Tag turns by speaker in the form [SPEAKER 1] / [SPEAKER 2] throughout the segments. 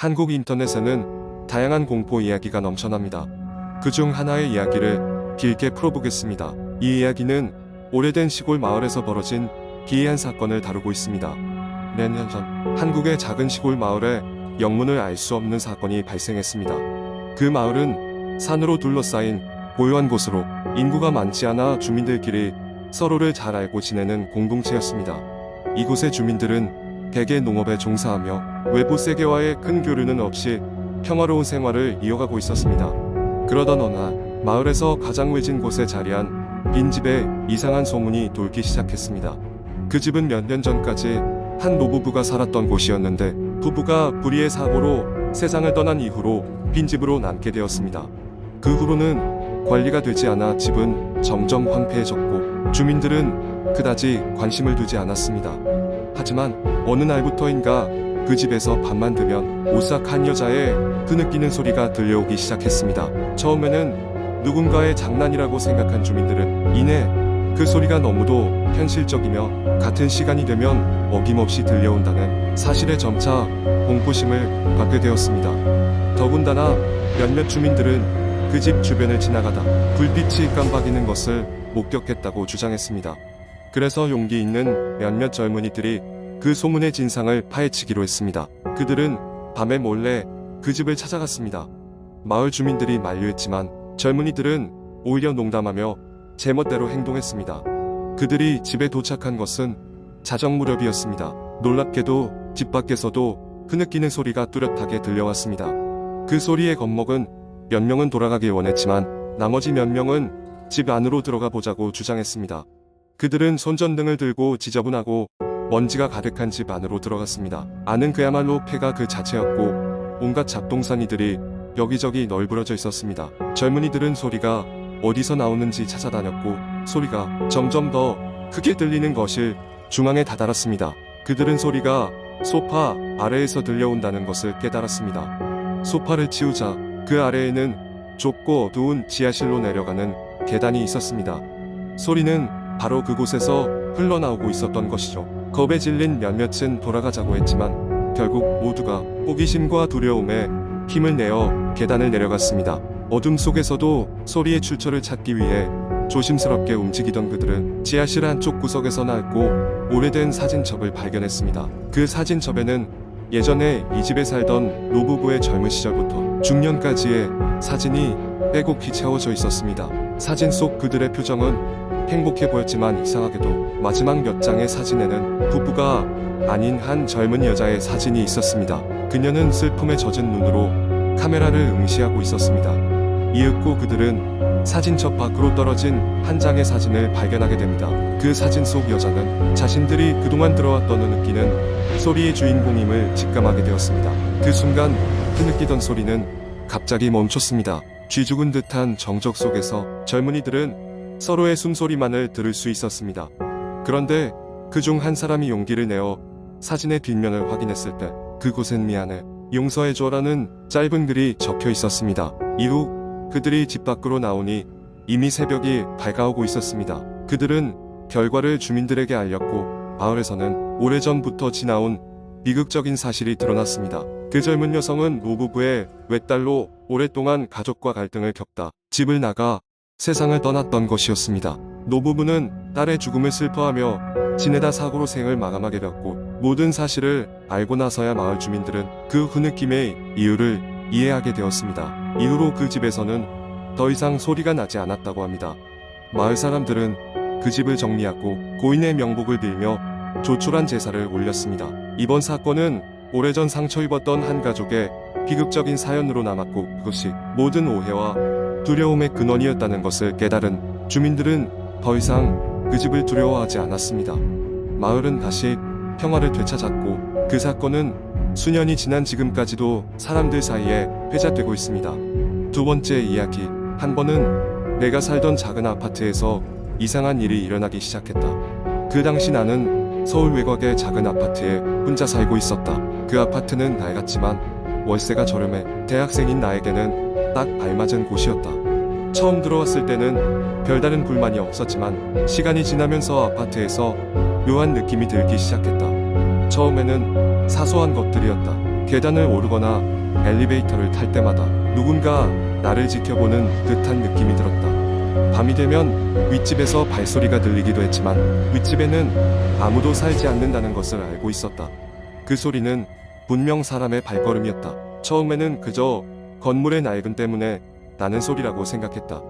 [SPEAKER 1] 한국 인터넷에는 다양한 공포 이야기가 넘쳐납니다. 그 중 하나의 이야기를 길게 풀어보겠습니다. 이 이야기는 오래된 시골 마을에서 벌어진 기이한 사건을 다루고 있습니다. 몇년 전 한국의 작은 시골 마을에 영문을 알 수 없는 사건이 발생했습니다. 그 마을은 산으로 둘러싸인 고요한 곳으로 인구가 많지 않아 주민들끼리 서로를 잘 알고 지내는 공동체였습니다. 이곳의 주민들은 대개 농업에 종사하며 외부 세계와의 큰 교류는 없이 평화로운 생활을 이어가고 있었습니다. 그러던 어느 날 마을에서 가장 외진 곳에 자리한 빈집에 이상한 소문이 돌기 시작했습니다. 그 집은 몇 년 전까지 한 노부부가 살았던 곳이었는데 부부가 불의의 사고로 세상을 떠난 이후로 빈집으로 남게 되었습니다. 그 후로는 관리가 되지 않아 집은 점점 황폐해졌고 주민들은 그다지 관심을 두지 않았습니다. 하지만 어느 날부터인가 그 집에서 밤만 되면 오싹한 여자의 흐느끼는 소리가 들려오기 시작했습니다. 처음에는 누군가의 장난이라고 생각한 주민들은 이내 그 소리가 너무도 현실적이며 같은 시간이 되면 어김없이 들려온다는 사실에 점차 공포심을 갖게 되었습니다. 더군다나 몇몇 주민들은 그 집 주변을 지나가다 불빛이 깜박이는 것을 목격했다고 주장했습니다. 그래서 용기 있는 몇몇 젊은이들이 그 소문의 진상을 파헤치기로 했습니다. 그들은 밤에 몰래 그 집을 찾아갔습니다. 마을 주민들이 만류했지만 젊은이들은 오히려 농담하며 제멋대로 행동했습니다. 그들이 집에 도착한 것은 자정 무렵이었습니다. 놀랍게도 집 밖에서도 흐느끼는 소리가 뚜렷하게 들려왔습니다. 그 소리에 겁먹은 몇 명은 돌아가길 원했지만 나머지 몇 명은 집 안으로 들어가 보자고 주장했습니다. 그들은 손전등을 들고 지저분하고 먼지가 가득한 집 안으로 들어갔습니다. 안은 그야말로 폐가 그 자체였고 온갖 잡동사니들이 여기저기 널브러져 있었습니다. 젊은이들은 소리가 어디서 나오는지 찾아다녔고 소리가 점점 더 크게 들리는 것을 중앙에 다다랐습니다. 그들은 소리가 소파 아래에서 들려온다는 것을 깨달았습니다. 소파를 치우자 그 아래에는 좁고 어두운 지하실로 내려가는 계단이 있었습니다. 소리는 바로 그곳에서 흘러나오고 있었던 것이죠. 겁에 질린 몇몇은 돌아가자고 했지만 결국 모두가 호기심과 두려움에 힘을 내어 계단을 내려갔습니다. 어둠 속에서도 소리의 출처를 찾기 위해 조심스럽게 움직이던 그들은 지하실 한쪽 구석에서 낡고 오래된 사진첩을 발견했습니다. 그 사진첩에는 예전에 이 집에 살던 노부부의 젊은 시절부터 중년까지의 사진이 빼곡히 채워져 있었습니다. 사진 속 그들의 표정은 행복해 보였지만 이상하게도 마지막 몇 장의 사진에는 부부가 아닌 한 젊은 여자의 사진이 있었습니다. 그녀는 슬픔에 젖은 눈으로 카메라를 응시하고 있었습니다. 이윽고 그들은 사진첩 밖으로 떨어진 한 장의 사진을 발견하게 됩니다. 그 사진 속 여자는 자신들이 그동안 들어왔던 흐느끼는 소리의 주인공임을 직감하게 되었습니다. 그 순간 흐느끼던 소리는 갑자기 멈췄습니다. 쥐 죽은 듯한 정적 속에서 젊은이들은 서로의 숨소리만을 들을 수 있었습니다. 그런데 그 중 한 사람이 용기를 내어 사진의 뒷면을 확인했을 때 그곳엔 미안해 용서해줘라는 짧은 글이 적혀 있었습니다. 이후 그들이 집 밖으로 나오니 이미 새벽이 밝아오고 있었습니다. 그들은 결과를 주민들에게 알렸고 마을에서는 오래전부터 지나온 비극적인 사실이 드러났습니다. 그 젊은 여성은 노부부의 외딸로 오랫동안 가족과 갈등을 겪다 집을 나가 세상을 떠났던 것이었습니다. 노부부는 딸의 죽음을 슬퍼하며 지내다 사고로 생을 마감하게 되었고 모든 사실을 알고 나서야 마을 주민들은 그 흐느낌의 이유를 이해하게 되었습니다. 이후로 그 집에서는 더 이상 소리가 나지 않았다고 합니다. 마을 사람들은 그 집을 정리하고 고인의 명복을 빌며 조촐한 제사를 올렸습니다. 이번 사건은 오래전 상처 입었던 한 가족의 비극적인 사연으로 남았고 그것이 모든 오해와 두려움의 근원이었다는 것을 깨달은 주민들은 더 이상 그 집을 두려워하지 않았습니다. 마을은 다시 평화를 되찾았고 그 사건은 수년이 지난 지금까지도 사람들 사이에 회자되고 있습니다. 두 번째 이야기. 한 번은 내가 살던 작은 아파트에서 이상한 일이 일어나기 시작했다. 그 당시 나는 서울 외곽의 작은 아파트에 혼자 살고 있었다. 그 아파트는 낡았지만 월세가 저렴해 대학생인 나에게는 딱 발맞은 곳이었다. 처음 들어왔을 때는 별다른 불만이 없었지만 시간이 지나면서 아파트에서 묘한 느낌이 들기 시작했다. 처음에는 사소한 것들이었다. 계단을 오르거나 엘리베이터를 탈 때마다 누군가 나를 지켜보는 듯한 느낌이 들었다. 밤이 되면 윗집에서 발소리가 들리기도 했지만 윗집에는 아무도 살지 않는다는 것을 알고 있었다. 그 소리는 분명 사람의 발걸음이었다. 처음에는 그저 건물의 낡음 때문에 나는 소리라고 생각했다.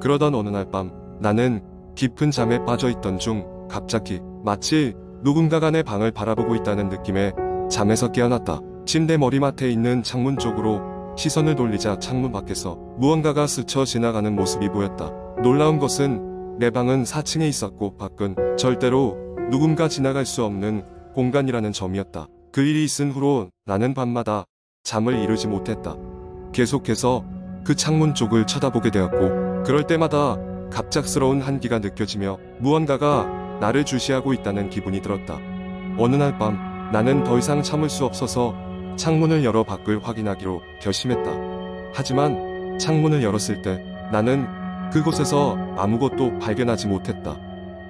[SPEAKER 1] 그러던 어느 날 밤 나는 깊은 잠에 빠져 있던 중 갑자기 마치 누군가가 내 방을 바라보고 있다는 느낌에 잠에서 깨어났다. 침대 머리맡에 있는 창문 쪽으로 시선을 돌리자 창문 밖에서 무언가가 스쳐 지나가는 모습이 보였다. 놀라운 것은 내 방은 4층에 있었고 밖은 절대로 누군가 지나갈 수 없는 공간이라는 점이었다. 그 일이 있은 후로 나는 밤마다 잠을 이루지 못했다. 계속해서 그 창문 쪽을 쳐다보게 되었고 그럴 때마다 갑작스러운 한기가 느껴지며 무언가가 나를 주시하고 있다는 기분이 들었다. 어느 날 밤 나는 더 이상 참을 수 없어서 창문을 열어 밖을 확인하기로 결심했다. 하지만 창문을 열었을 때 나는 그곳에서 아무것도 발견하지 못했다.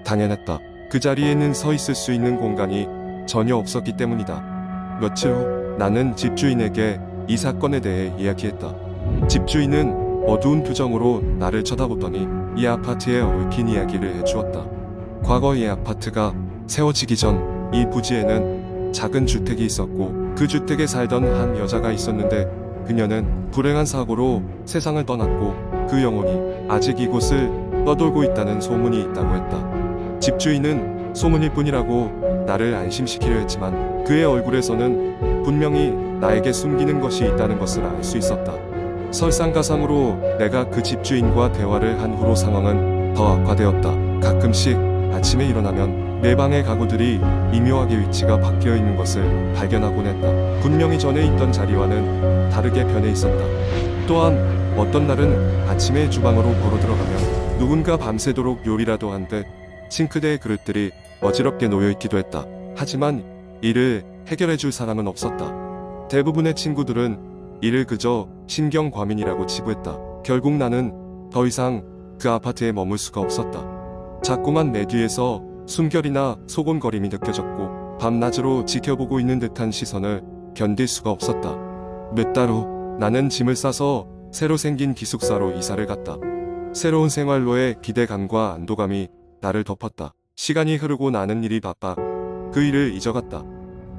[SPEAKER 1] 당연했다. 그 자리에는 서 있을 수 있는 공간이 전혀 없었기 때문이다. 며칠 후 나는 집주인에게 이 사건에 대해 이야기했다. 집주인은 어두운 표정으로 나를 쳐다보더니 이 아파트에 얽힌 이야기를 해주었다. 과거 이 아파트가 세워지기 전 이 부지에는 작은 주택이 있었고 그 주택에 살던 한 여자가 있었는데 그녀는 불행한 사고로 세상을 떠났고 그 영혼이 아직 이곳을 떠돌고 있다는 소문이 있다고 했다. 집주인은 소문일 뿐이라고 나를 안심시키려 했지만 그의 얼굴에서는 분명히 나에게 숨기는 것이 있다는 것을 알 수 있었다. 설상가상으로 내가 그 집주인과 대화를 한 후로 상황은 더 악화되었다. 가끔씩 아침에 일어나면 내 방의 가구들이 미묘하게 위치가 바뀌어 있는 것을 발견하곤 했다. 분명히 전에 있던 자리와는 다르게 변해 있었다. 또한 어떤 날은 아침에 주방으로 걸어 들어가면 누군가 밤새도록 요리라도 한 듯 싱크대의 그릇들이 어지럽게 놓여 있기도 했다. 하지만 이를 해결해 줄 사람은 없었다. 대부분의 친구들은 이를 그저 신경과민이라고 치부했다. 결국 나는 더 이상 그 아파트에 머물 수가 없었다. 자꾸만 내 뒤에서 숨결이나 소곤거림이 느껴졌고 밤낮으로 지켜보고 있는 듯한 시선을 견딜 수가 없었다. 몇 달 후 나는 짐을 싸서 새로 생긴 기숙사로 이사를 갔다. 새로운 생활로의 기대감과 안도감이 나를 덮었다. 시간이 흐르고 나는 일이 바빠 그 일을 잊어갔다.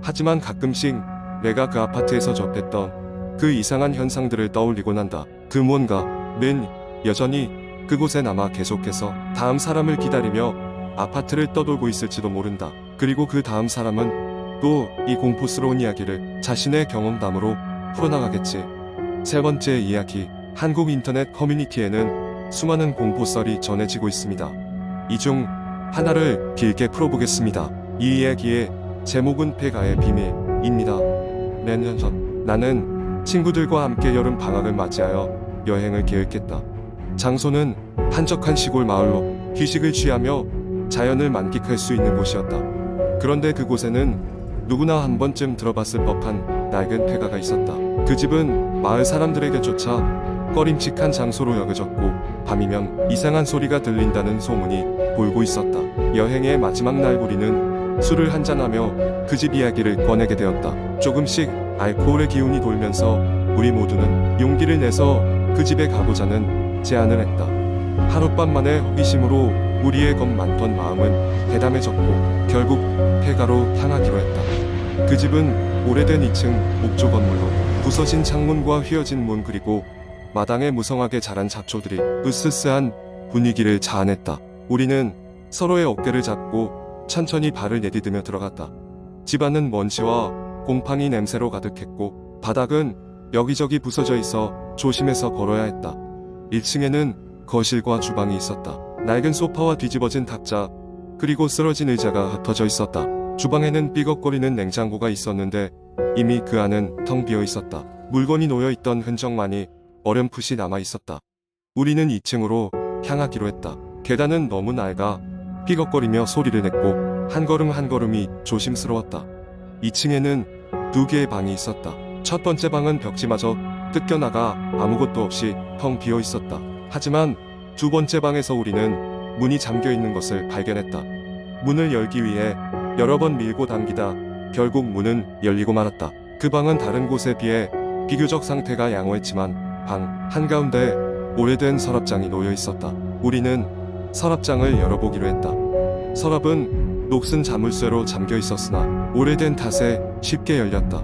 [SPEAKER 1] 하지만 가끔씩 내가 그 아파트에서 접했던 그 이상한 현상들을 떠올리곤 한다. 그 무언가는 여전히 그곳에 남아 계속해서 다음 사람을 기다리며 아파트를 떠돌고 있을지도 모른다. 그리고 그 다음 사람은 또 이 공포스러운 이야기를 자신의 경험담으로 풀어나가겠지. 세 번째 이야기. 한국 인터넷 커뮤니티에는 수많은 공포썰이 전해지고 있습니다. 이 중 하나를 길게 풀어보겠습니다. 이 이야기의 제목은 폐가의 비밀입니다. 몇 년 전 나는 친구들과 함께 여름 방학을 맞이하여 여행을 계획했다. 장소는 한적한 시골 마을로 휴식을 취하며 자연을 만끽할 수 있는 곳이었다. 그런데 그곳에는 누구나 한 번쯤 들어봤을 법한 낡은 폐가가 있었다. 그 집은 마을 사람들에게조차 꺼림칙한 장소로 여겨졌고 밤이면 이상한 소리가 들린다는 소문이 돌고 있었다. 여행의 마지막 날 우리는 술을 한잔하며 그 집 이야기를 꺼내게 되었다. 조금씩 알코올의 기운이 돌면서 우리 모두는 용기를 내서 그 집에 가보자는 제안을 했다. 하룻밤 만에 호기심으로 우리의 겁 많던 마음은 대담해졌고 결국 폐가로 향하기로 했다. 그 집은 오래된 2층 목조 건물로 부서진 창문과 휘어진 문 그리고 마당에 무성하게 자란 잡초들이 으스스한 분위기를 자아냈다. 우리는 서로의 어깨를 잡고 천천히 발을 내디디며 들어갔다. 집안은 먼지와 곰팡이 냄새로 가득했고 바닥은 여기저기 부서져 있어 조심해서 걸어야 했다. 1층에는 거실과 주방이 있었다. 낡은 소파와 뒤집어진 탁자, 그리고 쓰러진 의자가 흩어져 있었다. 주방에는 삐걱거리는 냉장고가 있었는데 이미 그 안은 텅 비어 있었다. 물건이 놓여 있던 흔적만이 어렴풋이 남아 있었다. 우리는 2층으로 향하기로 했다. 계단은 너무 낡아 삐걱거리며 소리를 냈고 한 걸음 한 걸음이 조심스러웠다. 2층에는 두 개의 방이 있었다. 첫 번째 방은 벽지마저 뜯겨나가 아무것도 없이 텅 비어 있었다. 하지만 두 번째 방에서 우리는 문이 잠겨 있는 것을 발견했다. 문을 열기 위해 여러 번 밀고 당기다 결국 문은 열리고 말았다. 그 방은 다른 곳에 비해 비교적 상태가 양호했지만 방 한가운데 오래된 서랍장이 놓여 있었다. 우리는 서랍장을 열어보기로 했다. 서랍은 녹슨 자물쇠로 잠겨 있었으나 오래된 탓에 쉽게 열렸다.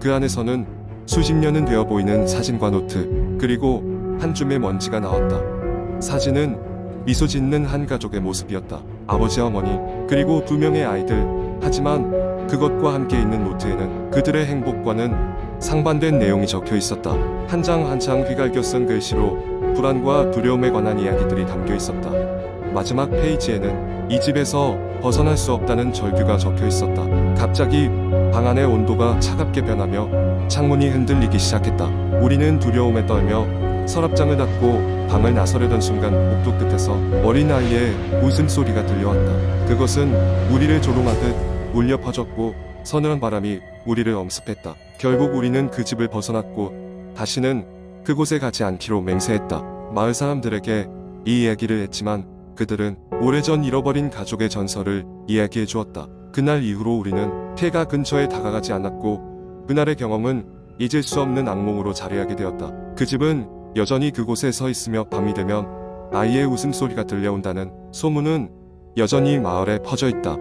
[SPEAKER 1] 그 안에서는 수십 년은 되어 보이는 사진과 노트, 그리고 한 줌의 먼지가 나왔다. 사진은 미소 짓는 한 가족의 모습이었다. 아버지, 어머니, 그리고 두 명의 아이들. 하지만 그것과 함께 있는 노트에는 그들의 행복과는 상반된 내용이 적혀 있었다. 한 장 한 장 휘갈겨 쓴 글씨로 불안과 두려움에 관한 이야기들이 담겨 있었다. 마지막 페이지에는 이 집에서 벗어날 수 없다는 절규가 적혀 있었다. 갑자기 방 안의 온도가 차갑게 변하며 창문이 흔들리기 시작했다. 우리는 두려움에 떨며 서랍장을 닫고 방을 나서려던 순간 복도 끝에서 어린아이의 웃음소리가 들려왔다. 그것은 우리를 조롱하듯 울려 퍼졌고 서늘한 바람이 우리를 엄습했다. 결국 우리는 그 집을 벗어났고 다시는 그곳에 가지 않기로 맹세했다. 마을 사람들에게 이 이야기를 했지만 그들은 오래전 잃어버린 가족의 전설을 이야기해 주었다. 그날 이후로 우리는 폐가 근처에 다가가지 않았고 그날의 경험은 잊을 수 없는 악몽으로 자리하게 되었다. 그 집은 여전히 그곳에 서 있으며 밤이 되면 아이의 웃음소리가 들려온다는 소문은 여전히 마을에 퍼져 있다.